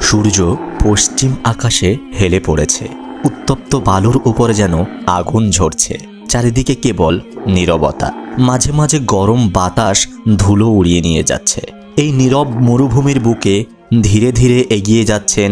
সূর্য পশ্চিম আকাশে হেলে পড়েছে। উত্তপ্ত বালুর উপরে যেন আগুন ঝরছে। চারিদিকে কেবল নীরবতা। মাঝে মাঝে গরম বাতাস ধুলো উড়িয়ে নিয়ে যাচ্ছে। এই নীরব মরুভূমির বুকে ধীরে ধীরে এগিয়ে যাচ্ছেন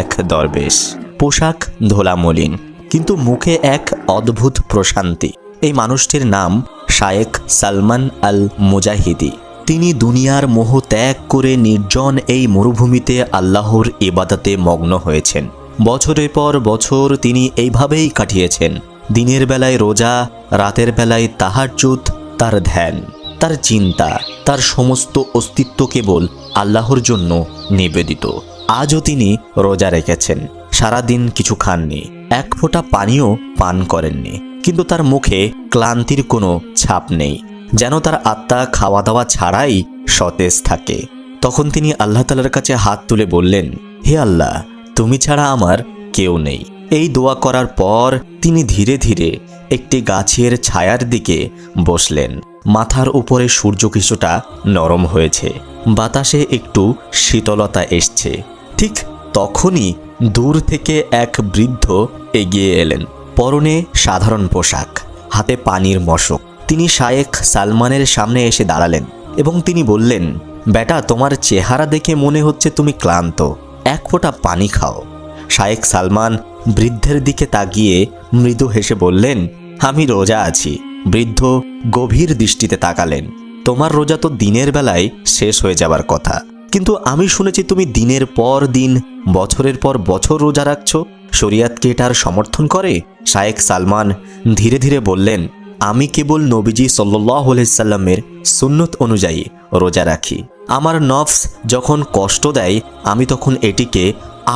এক দরবেশ। পোশাক ধোলামলিন, কিন্তু মুখে এক অদ্ভুত প্রশান্তি। এই মানুষটির নাম শায়েখ সালমান আল মুজাহিদি তিনি দুনিয়ার মোহ ত্যাগ করে নির্জন এই মরুভূমিতে আল্লাহর ইবাদতে মগ্ন হয়েছেন। বছরের পর বছর তিনি এইভাবেই কাটিয়েছেন। দিনের বেলায় রোজা, রাতের বেলায় তাহাজ্জুদ, তার ধ্যান, তার চিন্তা, তার সমস্ত অস্তিত্ব কেবল আল্লাহর জন্য নিবেদিত। আজও তিনি রোজা রেখেছেন। সারাদিন কিছু খাননি। এক ফোঁটা পানিও পান করেননি। কিন্তু তার মুখে ক্লান্তির কোনো ছাপ নেই। যেন তার আত্মা খাওয়া দাওয়া ছাড়াই সতেজ থাকে। তখন তিনি আল্লাহ তালার কাছে হাত তুলে বললেন, হে আল্লাহ, তুমি ছাড়া আমার কেউ নেই। এই দোয়া করার পর তিনি ধীরে ধীরে একটি গাছের ছায়ার দিকে বসলেন। মাথার উপরে সূর্য কিছুটা নরম হয়েছে। বাতাসে একটু শীতলতা এসছে। ঠিক তখনই দূর থেকে এক বৃদ্ধ এগিয়ে এলেন। পরনে সাধারণ পোশাক, হাতে পানির মশক। তিনি শায়েখ সালমানের সামনে এসে দাঁড়ালেন এবং তিনি বললেন, বেটা, তোমার চেহারা দেখে মনে হচ্ছে তুমি ক্লান্ত। এক ফোঁটা পানি খাও। শায়েখ সালমান বৃদ্ধের দিকে তাকিয়ে মৃদু হেসে বললেন, আমি রোজা আছি। বৃদ্ধ গভীর দৃষ্টিতে তাকালেন। তোমার রোজা তো দিনের বেলায় শেষ হয়ে যাবার কথা। কিন্তু আমি শুনেছি তুমি দিনের পর দিন, বছরের পর বছর রোজা রাখছো। শরিয়াতকে এটার সমর্থন করে? শায়েখ সালমান ধীরে ধীরে বললেন আমি কেবল নবীজি সাল্লাহ সাল্লামের সুন্নত অনুযায়ী রোজা রাখি। আমার নফস যখন কষ্ট দেয়, আমি তখন এটিকে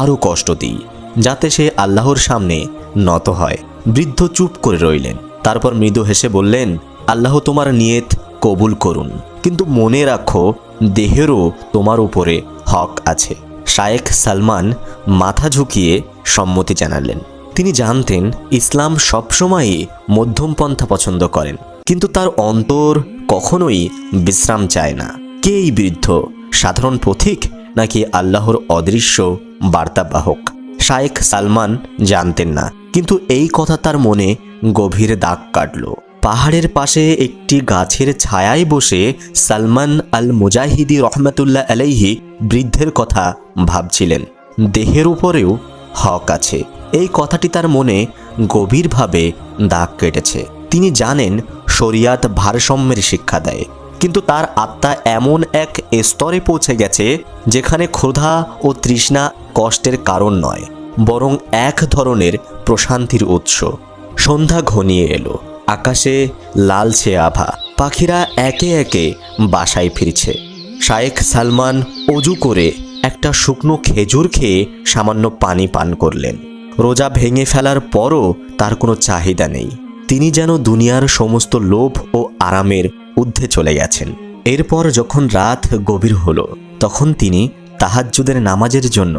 আরও কষ্ট দিই, যাতে সে আল্লাহর সামনে নত হয়। বৃদ্ধ চুপ করে রইলেন। তারপর মৃদু হেসে বললেন, আল্লাহ তোমার নিয়ত কবুল করুন, কিন্তু মনে রাখো, দেহেরও তোমার উপরে হক আছে। শায়েখ সালমান মাথা ঝুঁকিয়ে সম্মতি জানালেন। তিনি জানতেন ইসলাম সবসময়ই মধ্যম পন্থা পছন্দ করেন। কিন্তু তার অন্তর কখনোই বিশ্রাম চায় না। কে এই বৃদ্ধ? সাধারণ পথিক নাকি আল্লাহর অদৃশ্য বার্তাবাহক? শায়েখ সালমান জানতেন না। কিন্তু এই কথা তার মনে গভীর দাগ কাটল। পাহাড়ের পাশে একটি গাছের ছায়ায় বসে সালমান আল মুজাহিদি রহমতুল্লাহ আলাইহি বৃদ্ধের কথা ভাবছিলেন। দেহের উপরেও হক আছে। এই কথাটি তার মনে গভীরভাবে দাগ কেটেছে। তিনি জানেন শরিয়াত ভারসাম্যের শিক্ষা দেয়, কিন্তু তার আত্মা এমন এক স্তরে পৌঁছে গেছে যেখানে ক্ষুধা ও তৃষ্ণা কষ্টের কারণ নয়, বরং এক ধরনের প্রশান্তির উৎস। সন্ধ্যা ঘনিয়ে এলো, আকাশে লালছে আভা, পাখিরা একে একে বাসায় ফিরছে। শায়েখ সালমান অজু করে একটা শুকনো খেজুর খেয়ে সামান্য পানি পান করলেন। রোজা ভেঙে ফেলার পরও তার কোনো চাহিদা নেই। তিনি যেন দুনিয়ার সমস্ত লোভ ও আরামের ঊর্ধ্বে চলে গেছেন। এরপর যখন রাত গভীর হলো, তখন তিনি তাহাজ্জুদের নামাজের জন্য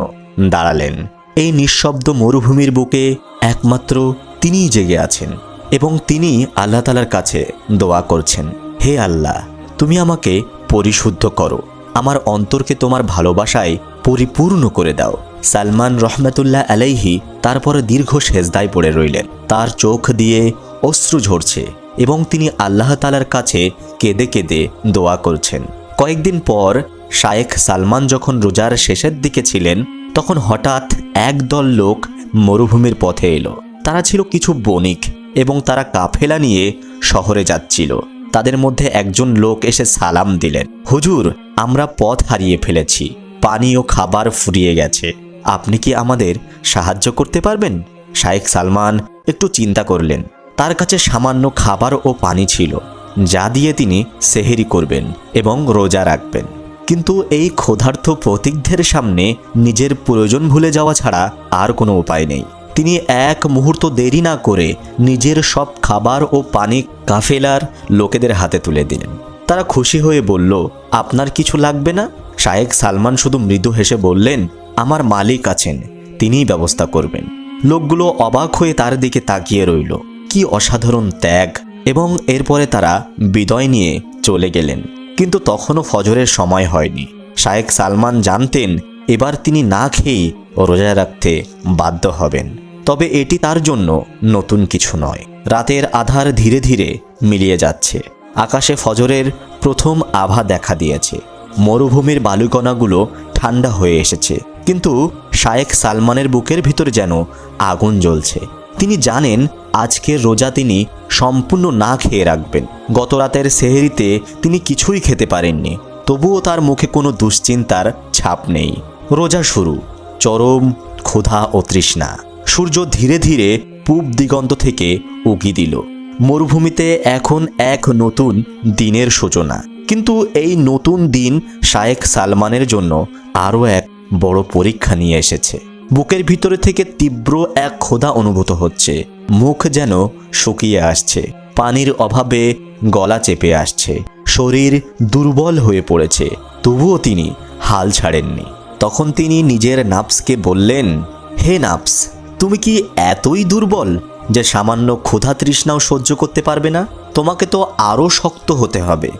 দাঁড়ালেন। এই নিঃশব্দ মরুভূমির বুকে একমাত্র তিনিই জেগে আছেন এবং তিনি আল্লাহ তালার কাছে দোয়া করছেন, হে আল্লাহ, তুমি আমাকে পরিশুদ্ধ করো। আমার অন্তরকে তোমার ভালোবাসায় পরিপূর্ণ করে দাও। সালমান রহমতুল্লাহ আলাইহি তারপরে দীর্ঘ সেজদায় পড়ে রইলেন। তার চোখ দিয়ে অশ্রু ঝরছে এবং তিনি আল্লাহ তালার কাছে কেঁদে কেঁদে দোয়া করছেন। কয়েকদিন পর শায়েখ সালমান যখন রোজার শেষের দিকে ছিলেন, তখন হঠাৎ একদল লোক মরুভূমির পথে এলো। তারা ছিল কিছু বণিক এবং তারা কাফেলা নিয়ে শহরে যাচ্ছিল। তাদের মধ্যে একজন লোক এসে সালাম দিলেন, হুজুর, আমরা পথ হারিয়ে ফেলেছি। পানি ও খাবার ফুরিয়ে গেছে। আপনি কি আমাদের সাহায্য করতে পারবেন? শায়েখ সালমান একটু চিন্তা করলেন। তার কাছে সামান্য খাবার ও পানি ছিল, যা দিয়ে তিনি সেহেরি করবেন এবং রোজা রাখবেন। কিন্তু এই ক্ষোধার্থ প্রতীকদের সামনে নিজের প্রয়োজন ভুলে যাওয়া ছাড়া আর কোনো উপায় নেই। তিনি এক মুহূর্ত দেরি না করে নিজের সব খাবার ও পানি কাফেলার লোকেদের হাতে তুলে দিলেন। তারা খুশি হয়ে বলল, আপনার কিছু লাগবে না? শায়েখ সালমান শুধু মৃদু হেসে বললেন আমার মালিক আছেন, তিনিই ব্যবস্থা করবেন। লোকগুলো অবাক হয়ে তার দিকে তাকিয়ে রইল। কি অসাধারণ ত্যাগ! এবং এরপরে তারা বিদয় নিয়ে চলে গেলেন। কিন্তু তখনও ফজরের সময় হয়নি। শায়েখ সালমান জানতেন, এবার তিনি না খেয়েই রোজা রাখতে বাধ্য হবেন। তবে এটি তার জন্য নতুন কিছু নয়। রাতের আধার ধীরে ধীরে মিলিয়ে যাচ্ছে। আকাশে ফজরের প্রথম আভা দেখা দিয়েছে। মরুভূমির বালুকণাগুলো ঠান্ডা হয়ে এসেছে। কিন্তু শায়েখ সালমানের বুকের ভিতর যেন আগুন জ্বলছে। তিনি জানেন আজকের রোজা তিনি সম্পূর্ণ না খেয়ে রাখবেন। গত রাতের সেহেরিতে তিনি কিছুই খেতে পারেননি, তবুও তার মুখে কোনো দুশ্চিন্তার ছাপ নেই। রোজা শুরু, চরম ক্ষুধা ও তৃষ্ণা। সূর্য ধীরে ধীরে পূব দিগন্ত থেকে উকি দিল। মরুভূমিতে এখন এক নতুন দিনের সূচনা। কিন্তু এই নতুন দিন শায়েখ সালমানের জন্য আরও এক বড় পরীক্ষা নিয়ে এসেছে। বুকের ভিতরে থেকে তীব্র এক ক্ষুধা অনুভূত হচ্ছে। মুখ যেন শুকিয়ে আসছে। পানির অভাবে গলা চেপে আসছে। শরীর দুর্বল হয়ে পড়েছে। তবুও তিনি হাল ছাড়েননি। তখন তিনি নিজের নাপসকে বললেন, হে নাপস তুমি কি এতই দুর্বল যে সামান্য ক্ষুধা তৃষ্ণাও সহ্য করতে পারবে না? তোমাকে তো আরও শক্ত হতে হবে।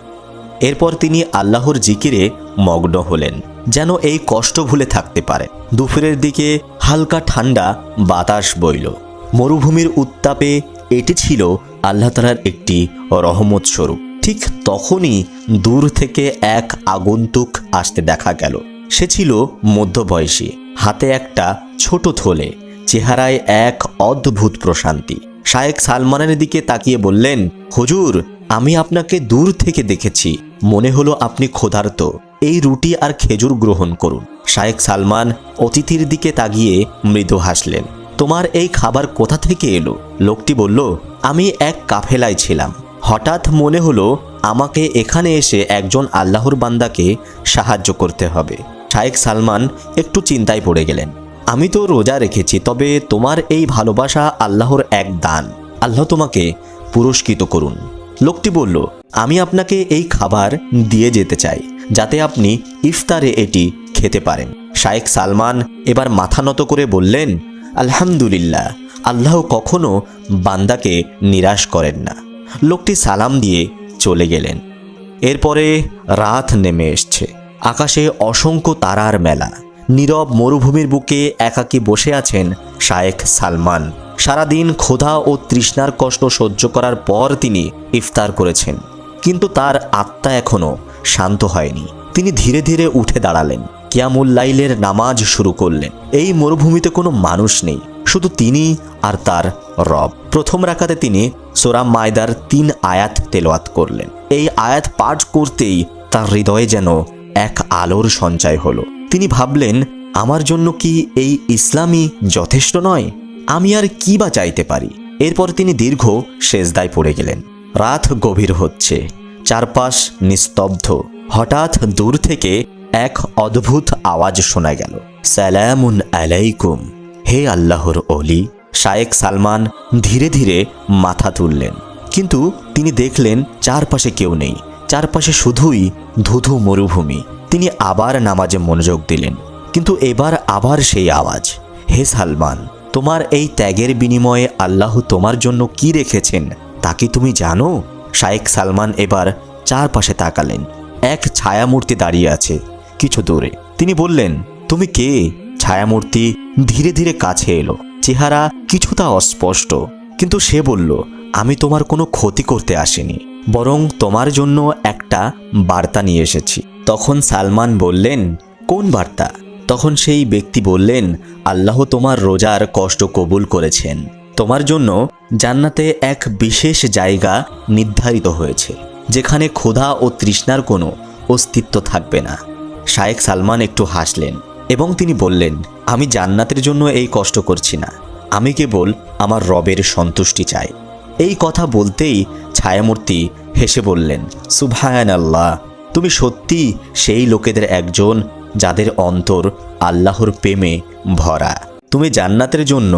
এরপর তিনি আল্লাহর জিকিরে মগ্ন হলেন, যেন এই কষ্ট ভুলে থাকতে পারে। দুপুরের দিকে হালকা ঠান্ডা বাতাস বইল। মরুভূমির উত্তাপে এটি ছিল আল্লাহ তালার একটি রহমত স্বরূপ। ঠিক তখনই দূর থেকে এক আগন্তুক আসতে দেখা গেল। সে ছিল মধ্যবয়সী, হাতে একটা ছোট থলে, চেহারায় এক অদ্ভুত প্রশান্তি। শায়েক সালমানের দিকে তাকিয়ে বললেন, হুজুর আমি আপনাকে দূর থেকে দেখেছি। মনে হলো আপনি ক্ষুধার্ত। এই রুটি আর খেজুর গ্রহণ করুন। শায়েক সালমান অতিথির দিকে তাকিয়ে মৃদু হাসলেন। তোমার এই খাবার কোথা থেকে এলো? লোকটি বলল, আমি এক কাফেলায় ছিলাম। হঠাৎ মনে হলো আমাকে এখানে এসে একজন আল্লাহর বান্দাকে সাহায্য করতে হবে। শায়েক সালমান একটু চিন্তায় পড়ে গেলেন। আমি তো রোজা রেখেছি, তবে তোমার এই ভালোবাসা আল্লাহর এক দান। আল্লাহ তোমাকে পুরস্কৃত করুন। লোকটি বলল, আমি আপনাকে এই খাবার দিয়ে যেতে চাই, যাতে আপনি ইফতারে এটি খেতে পারেন। শায়েক সালমান এবার মাথা নত করে বললেন, আলহামদুলিল্লাহ, আল্লাহ কখনো বান্দাকে নিরাশ করেন না। লোকটি সালাম দিয়ে চলে গেলেন। এরপরে রাত নেমে এসছে। আকাশে অসংখ্য তারার মেলা। নীরব মরুভূমির বুকে একাকী বসে আছেন শায়েখ সালমান। সারাদিন ক্ষুধা ও তৃষ্ণার কষ্ট সহ্য করার পর তিনি ইফতার করেছেন। কিন্তু তার আত্মা এখনও শান্ত হয়নি। তিনি ধীরে ধীরে উঠে দাঁড়ালেন। কিয়ামুল্লাইলের নামাজ শুরু করলেন। এই মরুভূমিতে কোনো মানুষ নেই, শুধু তিনি আর তার রব। প্রথম রাখাতে তিনি সোরাম মায়দার তিন আয়াত তেলোয়াত করলেন। এই আয়াত পাঠ করতেই তার হৃদয়ে যেন এক আলোর সঞ্চয় হলো। তিনি ভাবলেন, আমার জন্য কি এই ইসলামই যথেষ্ট নয়? আমি আর কি বা চাইতে পারি? এরপর তিনি দীর্ঘ সেজদায় পড়ে গেলেন। রাত গভীর হচ্ছে। চারপাশ নিস্তব্ধ। হঠাৎ দূর থেকে এক অদ্ভুত আওয়াজ শোনা গেল। সালামুন আলাইকুম। হে আল্লাহর অলি শায়েক সালমান ধীরে ধীরে মাথা তুললেন। কিন্তু তিনি দেখলেন চারপাশে কেউ নেই। চারপাশে শুধুই ধুধু মরুভূমি। তিনি আবার নামাজে মনোযোগ দিলেন। কিন্তু এবার আবার সেই আওয়াজ। হে সালমান তোমার এই ত্যাগের বিনিময়ে আল্লাহ তোমার জন্য কি রেখেছেন, তা কি তুমি জানো? শায়েক সালমান এবার চারপাশে তাকালেন। এক ছায়ামূর্তি দাঁড়িয়ে আছে, কিছু দূরে। তিনি বললেন, তুমি কে? ছায়ামূর্তি ধীরে ধীরে কাছে এলো। চেহারা কিছুটা অস্পষ্ট। কিন্তু সে বলল, আমি তোমার কোনো ক্ষতি করতে আসিনি, বরং তোমার জন্য একটা বার্তা নিয়ে এসেছি। তখন সালমান বললেন, কোন বার্তা? তখন সেই ব্যক্তি বললেন, আল্লাহ তোমার রোজার কষ্ট কবুল করেছেন। তোমার জন্য জান্নাতে এক বিশেষ জায়গা নির্ধারিত হয়েছে, যেখানে ক্ষুধা ও তৃষ্ণার কোনো অস্তিত্ব থাকবে না। শায়েক সালমান একটু হাসলেন এবং তিনি বললেন, আমি জান্নাতের জন্য এই কষ্ট করছি না। আমি কেবল আমার রবের সন্তুষ্টি চাই। এই কথা বলতেই ছায়ামূর্তি হেসে বললেন সুভায়ান আল্লাহ তুমি সত্যি সেই লোকেদের একজন যাদের অন্তর আল্লাহর প্রেমে ভরা। তুমি জান্নাতের জন্য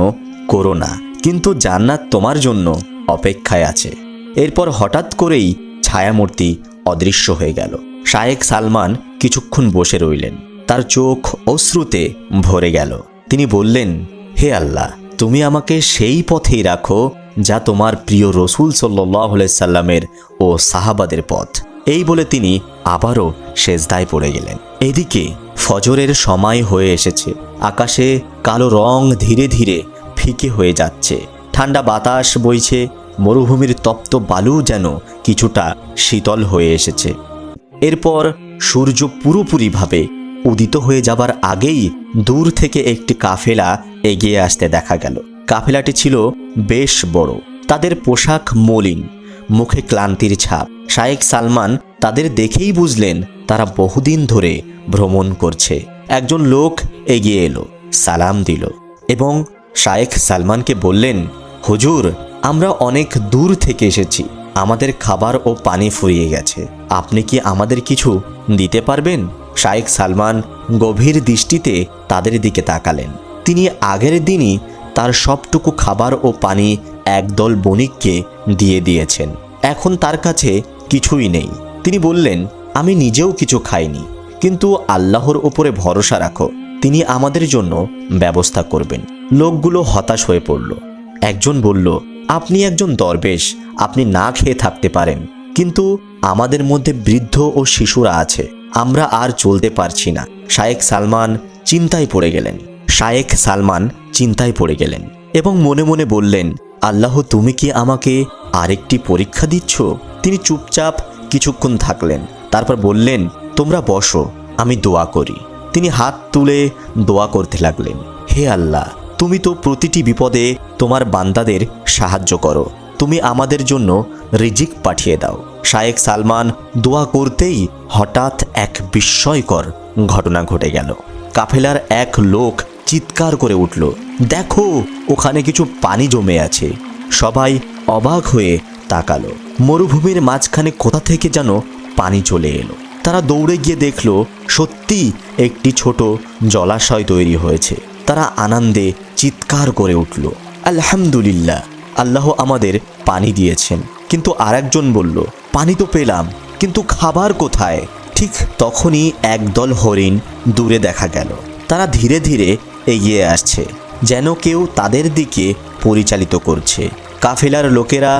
করো না, কিন্তু জান্নাত তোমার জন্য অপেক্ষায় আছে। এরপর হঠাৎ করেই ছায়ামূর্তি অদৃশ্য হয়ে গেল। শায়েক সালমান কিছুক্ষণ বসে রইলেন। তার চোখ অশ্রুতে ভরে গেল। তিনি বললেন, হে আল্লাহ, তুমি আমাকে সেই পথেই রাখো যা তোমার প্রিয় রসুল সাল্লাহ সাল্লামের ও সাহাবাদের পথ। এই বলে তিনি আবারও সেজদায় পড়ে গেলেন। এদিকে ফজরের সময় হয়ে এসেছে। আকাশে কালো রং ধীরে ধীরে ফিকে হয়ে যাচ্ছে। ঠান্ডা বাতাস বইছে। মরুভূমির তপ্ত বালু যেন কিছুটা শীতল হয়ে এসেছে। এরপর সূর্য পুরোপুরিভাবে উদিত হয়ে যাবার আগেই দূর থেকে একটি কাফেলা এগিয়ে আসতে দেখা গেল। কাফেলাটি ছিল বেশ বড়। তাদের পোশাক মলিন। মুখে ক্লান্তির ছাপ। শায়েক সালমান তাদের দেখেই বুঝলেন তারা বহুদিন ধরে ভ্রমণ করছে। একজন লোক এগিয়ে এলো, সালাম দিল এবং শায়েখ সালমানকে বললেন, হুজুর, আমরা অনেক দূর থেকে এসেছি। আমাদের খাবার ও পানি ফুরিয়ে গেছে। আপনি কি আমাদের কিছু দিতে পারবেন? শায়েখ সালমান গভীর দৃষ্টিতে তাদের দিকে তাকালেন। তিনি আগের দিনই তার সবটুকু খাবার ও পানি একদল বণিককে দিয়ে দিয়েছেন। এখন তার কাছে কিছুই নেই। তিনি বললেন, আমি নিজেও কিছু খাইনি, কিন্তু আল্লাহর ওপরে ভরসা রাখো। তিনি আমাদের জন্য ব্যবস্থা করবেন। লোকগুলো হতাশ হয়ে পড়ল। একজন বলল, আপনি একজন দরবেশ, আপনি না খেয়ে থাকতে পারেন, কিন্তু আমাদের মধ্যে বৃদ্ধ ও শিশুরা আছে, আমরা আর চলতে পারছি না। শায়েক সালমান চিন্তায় পড়ে গেলেন। শায়েক সালমান চিন্তায় পড়ে গেলেন এবং মনে মনে বললেন, আল্লাহ, তুমি কি আমাকে আরেকটি পরীক্ষা দিচ্ছ? তিনি চুপচাপ কিছুক্ষণ থাকলেন, তারপর বললেন, তোমরা বসো, আমি দোয়া করি। তিনি হাত তুলে দোয়া করতে লাগলেন, হে আল্লাহ, তুমি তো প্রতিটি বিপদে তোমার বান্দাদের সাহায্য করো। তুমি আমাদের জন্য রিজিক পাঠিয়ে দাও। শায়েক সালমান দোয়া করতেই হঠাৎ এক বিস্ময়কর ঘটনা ঘটে গেল। কাফেলার এক লোক চিৎকার করে উঠল, দেখো, ওখানে কিছু পানি জমে আছে। সবাই অবাক হয়ে তাকালো। মরুভূমির মাঝখানে কোথা থেকে যেন পানি চলে এলো। তারা দৌড়ে গিয়ে দেখল, সত্যি একটি ছোট জলাশয় তৈরি হয়েছে। তারা আনন্দে চিৎকার করে উঠল, আলহামদুলিল্লাহ, আল্লাহ আমাদের পানি দিয়েছেন। কিন্তু আর একজন বলল, পানি তো পেলাম, কিন্তু খাবার কোথায়? ঠিক তখনই একদল হরিণ দূরে দেখা গেল। তারা ধীরে ধীরে এগিয়ে আসছে, যেন কেউ তাদের দিকে পরিচালিত করছে। কাফেলার লোকেরা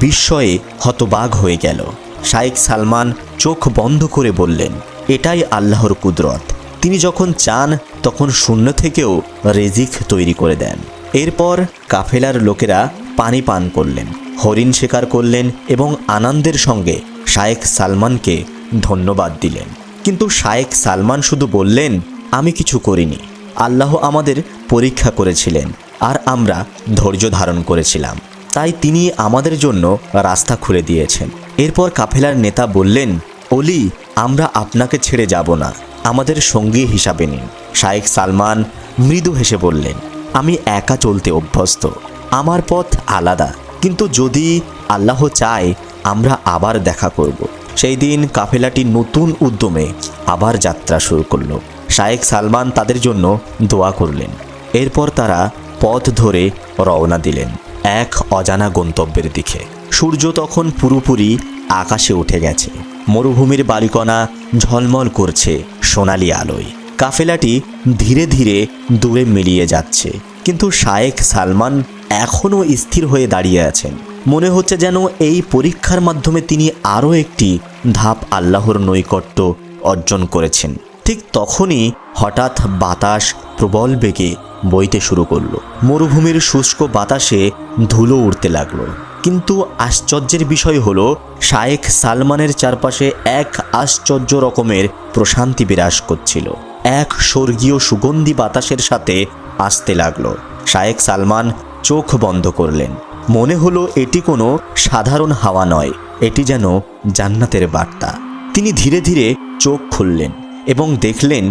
বিস্ময়ে হতবাগ হয়ে গেল। শাইখ সালমান চোখ বন্ধ করে বললেন, এটাই আল্লাহর কুদরত। তিনি যখন চান, তখন শূন্য থেকেও রেজিক তৈরি করে দেন। এরপর কাফেলার লোকেরা পানি পান করলেন, হরিণ শিকার করলেন এবং আনন্দের সঙ্গে শায়েখ সালমানকে ধন্যবাদ দিলেন। কিন্তু শায়েখ সালমান শুধু বললেন, আমি কিছু করিনি। আল্লাহ আমাদের পরীক্ষা করেছিলেন, আর আমরা ধৈর্য ধারণ করেছিলাম। তাই তিনি আমাদের জন্য রাস্তা খুলে দিয়েছেন। এরপর কাফেলার নেতা বললেন, অলি, আমরা আপনাকে ছেড়ে যাব না। আমাদের সঙ্গী হিসাবে নিন। শায়েখ সালমান মৃদু হেসে বললেন, আমি একা চলতে অভ্যস্ত। আমার পথ আলাদা। কিন্তু যদি আল্লাহ চায়, আমরা আবার দেখা করব। সেই দিন কাফেলাটি নতুন উদ্যমে আবার যাত্রা শুরু করল। শায়েখ সালমান তাদের জন্য দোয়া করলেন। এরপর তারা পথ ধরে রওনা দিলেন এক অজানা গন্তব্যের দিকে। সূর্য তখন পুরোপুরি আকাশে উঠে গেছে। মরুভূমির বালিকণা ঝলমল করছে সোনালি আলোয়। কাফেলাটি ধীরে ধীরে দূরে মিলিয়ে যাচ্ছে। কিন্তু শায়েখ সালমান এখনও স্থির হয়ে দাঁড়িয়ে আছেন। মনে হচ্ছে যেন এই পরীক্ষার মাধ্যমে তিনি আরও একটি ধাপ আল্লাহর নৈকট্য অর্জন করেছেন। ঠিক তখনই হঠাৎ বাতাস প্রবল বেগে বইতে শুরু করল। মরুভূমির শুষ্ক বাতাসে ধুলো উড়তে লাগল। কিন্তু আশ্চর্যের বিষয় হলো, শায়েখ সালমানের চারপাশে এক আশ্চর্য রকমের প্রশান্তি বিরাজ করছিল। এক স্বর্গীয় সুগন্ধি বাতাসের সাথে আসতে লাগল। শায়েখ সালমান চোখ বন্ধ করলেন। মনে হলো এটি কোনো সাধারণ হাওয়া নয়, এটি যেন জান্নাতের বার্তা। তিনি ধীরে ধীরে চোখ খুললেন। এবং দেখলেন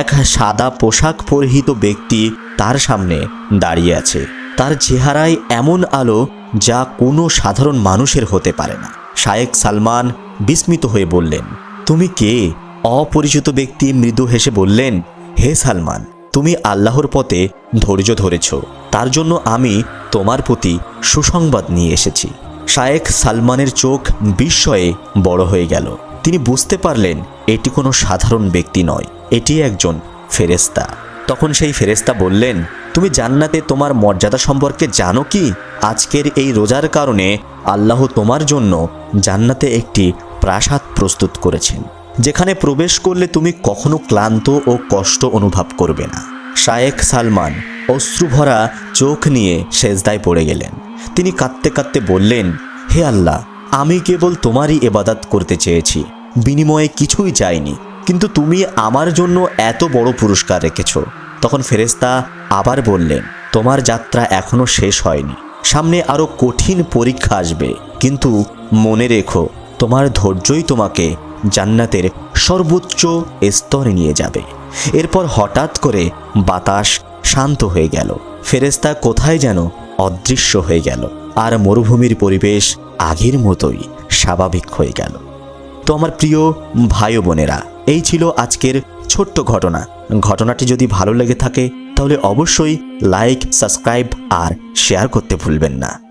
এক সাদা পোশাক পরিহিত ব্যক্তি তার সামনে দাঁড়িয়ে আছে। তার চেহারায় এমন আলো যা কোনো সাধারণ মানুষের হতে পারে না। শায়েক সালমান বিস্মিত হয়ে বললেন, তুমি কে? অপরিচিত ব্যক্তি মৃদু হেসে বললেন, হে সালমান, তুমি আল্লাহর পথে ধৈর্য ধরেছ। তার জন্য আমি তোমার প্রতি সুসংবাদ নিয়ে এসেছি। শায়েখ সালমানের চোখ বিস্ময়ে বড় হয়ে গেল। তিনি বুঝতে পারলেন এটি কোনো সাধারণ ব্যক্তি নয়, এটি একজন ফেরেস্তা তখন সেই ফেরেস্তা বললেন, তুমি জান্নাতে তোমার মর্যাদা সম্পর্কে জানো কি? আজকের এই রোজার কারণে আল্লাহ তোমার জন্য জান্নাতে একটি প্রাসাদ প্রস্তুত করেছেন, যেখানে প্রবেশ করলে তুমি কখনো ক্লান্ত ও কষ্ট অনুভব করবে না। শায়েখ সালমান অশ্রুভরা চোখ নিয়ে সেজদায় পড়ে গেলেন। তিনি কাঁদতে কাঁদতে বললেন, হে আল্লাহ আমি কেবল তোমারই এবাদাত করতে চেয়েছি। বিনিময়ে কিছুই চাইনি কিন্তু তুমি আমার জন্য এত বড় পুরস্কার রেখেছ। তখন ফেরেস্তা আবার বললেন, তোমার যাত্রা এখনও শেষ হয়নি। সামনে আরও কঠিন পরীক্ষা আসবে। কিন্তু মনে রেখো, তোমার ধৈর্যই তোমাকে জান্নাতের সর্বোচ্চ স্তরে নিয়ে যাবে। এরপর হঠাৎ করে বাতাস শান্ত হয়ে গেল। ফেরেস্তা কোথায় যেন অদৃশ্য হয়ে গেল। আর মরুভূমির পরিবেশ আগের মতোই স্বাভাবিক হয়ে গেল। তো আমার প্রিয় ভাই বোনেরা, এই ছিল আজকের ছোট্ট ঘটনা। ঘটনাটি যদি ভালো লেগে থাকে, তাহলে অবশ্যই লাইক সাবস্ক্রাইব আর শেয়ার করতে ভুলবেন না।